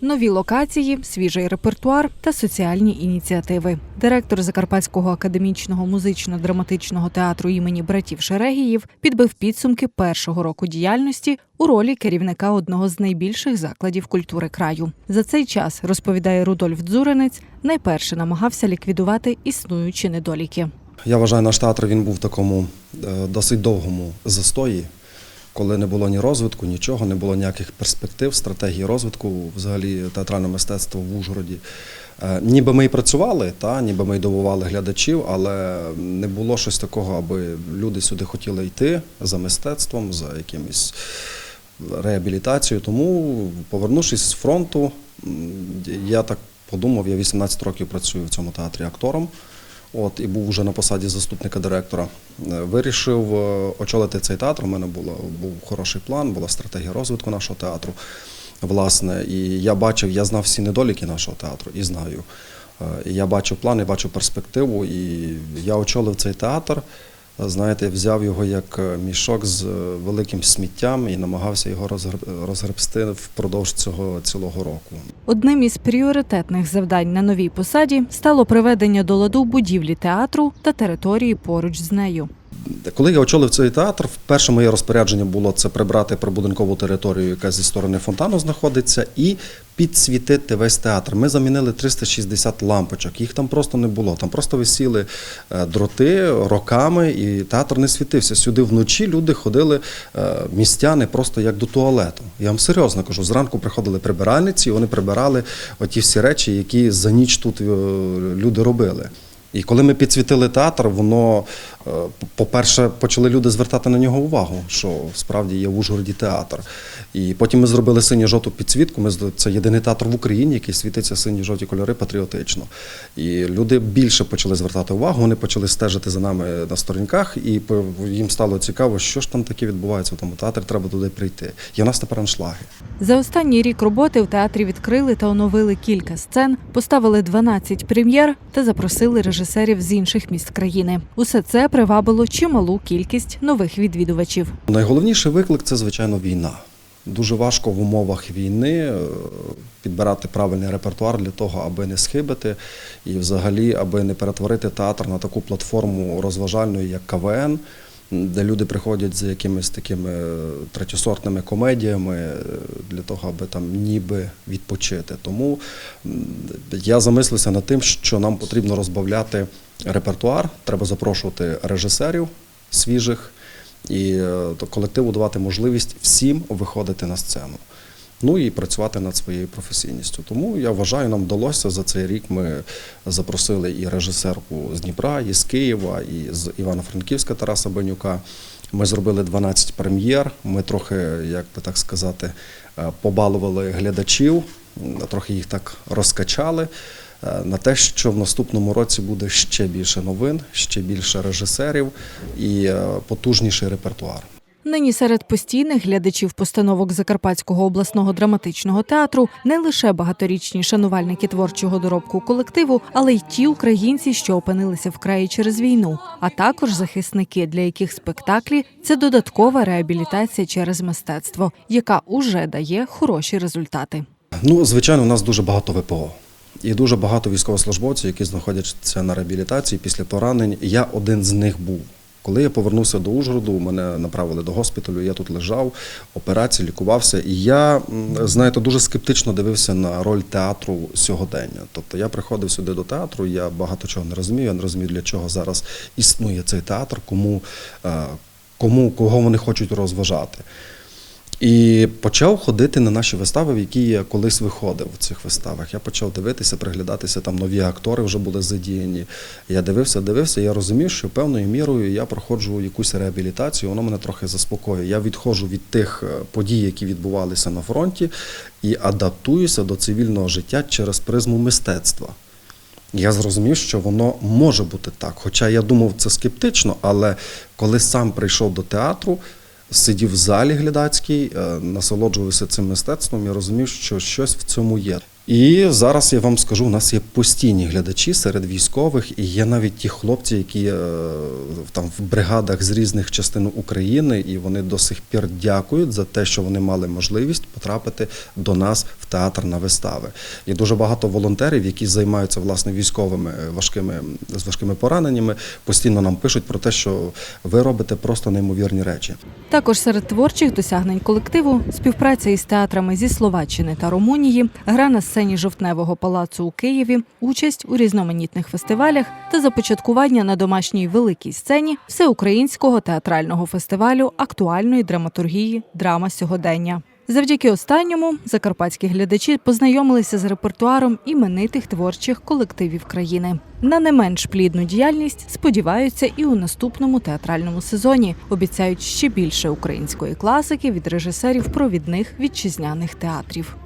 нові локації, свіжий репертуар та соціальні ініціативи. Директор Закарпатського академічного музично-драматичного театру імені братів Шерегіїв підбив підсумки першого року діяльності у ролі керівника одного з найбільших закладів культури краю. За цей час розповідає Рудольф Дзуринець, найперше намагався ліквідувати існуючі недоліки. Я вважаю, наш театр він був в такому е, досить довгому застої, коли не було ні розвитку, нічого, не було ніяких перспектив, стратегії розвитку взагалі театрального мистецтва в Ужгороді. Е, Ніби ми і працювали, та, ніби ми й дивували глядачів, але не було щось такого, аби люди сюди хотіли йти за мистецтвом, за якимось реабілітацією. Тому, повернувшись з фронту, я так подумав, я 18 років працюю в цьому театрі актором. От і був вже на посаді заступника директора. Е, Вирішив е, очолити цей театр. У мене було, був хороший план, була стратегія розвитку нашого театру. Власне, і я бачив, я знав всі недоліки нашого театру і знаю. Е, І я бачив план, і бачив перспективу. І я очолив цей театр. Знаєте, взяв його як е, мішок з е, великим сміттям і намагався його розгреб- розгребсти впродовж цього цілого року. Одним із пріоритетних завдань на новій посаді стало приведення до ладу будівлі театру та території поруч з нею. Коли я очолив цей театр, перше моє розпорядження було це прибрати прибудинкову територію, яка зі сторони фонтану знаходиться, і підсвітити весь театр. Ми замінили 360 лампочок. Їх там просто не було. Там просто висіли е, дроти роками, і театр не світився. Сюди вночі люди ходили е, містяни просто як до туалету. Я вам серйозно кажу, зранку приходили прибиральниці, і вони прибирали оті всі речі, які за ніч тут е, люди робили. І коли ми підсвітили театр, воно, е, по-перше, почали люди звертати на нього увагу, що справді є в Ужгороді театр. І потім ми зробили синьо-жовту підсвітку. Ми це єдиний театр в Україні, який світиться сині-жовті кольори патріотично. І люди більше почали звертати увагу, вони почали стежити за нами на сторінках, і їм стало цікаво, що ж там таке відбувається в тому театрі, треба туди прийти. І в нас тепер аншлаги. За останній рік роботи в театрі відкрили та оновили кілька сцен, поставили 12 прем'єр та запросили режисерів з інших міст країни. Усе це привабило чималу кількість нових відвідувачів. Найголовніший виклик це, звичайно, війна. Дуже важко в умовах війни е, підбирати правильний репертуар для того, аби не схибити і взагалі, аби не перетворити театр на таку платформу розважальну, як КВН, де люди приходять з якимись такими е, третьосортними комедіями е, для того, аби там ніби відпочити. Тому я замислився над тим, що нам потрібно розбавляти репертуар, треба запрошувати режисерів свіжих і е, колективу давати можливість всім виходити на сцену. Ну і працювати над своєю професійністю. Тому я вважаю, нам вдалося за цей рік. Ми запросили і режисерку з Дніпра, і з Києва, і з Івано-Франківська Тараса Бенюка. Ми зробили 12 прем'єр. Ми трохи, як би так сказати, е, побалували глядачів, трохи їх так розкачали. е, На те, що в наступному році буде ще більше новин, ще більше режисерів і е, потужніший репертуар. Нині серед постійних глядачів постановок Закарпатського обласного драматичного театру не лише багаторічні шанувальники творчого доробку колективу, але й ті українці, що опинилися в краї через війну, а також захисники, для яких спектаклі це додаткова реабілітація через мистецтво, яка уже дає хороші результати. Ну, звичайно, у нас дуже багато ВПО. І дуже багато військовослужбовців, які знаходяться на реабілітації після поранень. Я один з них був. Коли я повернувся до Ужгороду, мене направили до госпіталю, я тут лежав, операції, лікувався. І я, знаєте, дуже скептично дивився на роль театру сьогодення. Тобто я приходив сюди до театру, я багато чого не розумію, я не розумію, для чого зараз існує цей театр, кому, е, кому кого вони хочуть розважати. І почав ходити на наші вистави, в які я колись виходив в цих виставах. Я почав дивитися, приглядатися, там нові актори вже були задіяні. Я дивився, дивився, я розумів, що певною мірою я проходжу якусь реабілітацію, воно мене трохи заспокоює. Я відходжу від тих е, подій, які відбувалися на фронті, і адаптуюся до цивільного життя через призму мистецтва. Я зрозумів, що воно може бути так. Хоча я думав це скептично, але коли сам прийшов до театру, сидів в залі глядацькій, е, насолоджувався цим мистецтвом, я розумів, що щось в цьому є. І зараз я вам скажу, у нас є постійні глядачі серед військових, і є навіть ті хлопці, які е, там в бригадах з різних частин України, і вони до сих пір дякують за те, що вони мали можливість потрапити до нас в театр на вистави. Є дуже багато волонтерів, які займаються власне військовими е, важкими з важкими пораненнями. Постійно нам пишуть про те, що ви робите просто неймовірні речі. Також серед творчих досягнень колективу співпраця із театрами зі Словаччини та Румунії, гра на сцені жовтневого палацу у Києві, участь у різноманітних фестивалях та започаткування на домашній великій сцені всеукраїнського театрального фестивалю актуальної драматургії Драма сьогодення. Завдяки останньому закарпатські глядачі познайомилися з репертуаром іменитих творчих колективів країни. На не менш плідну діяльність сподіваються і у наступному театральному сезоні. Обіцяють ще більше української класики від режисерів провідних вітчизняних театрів.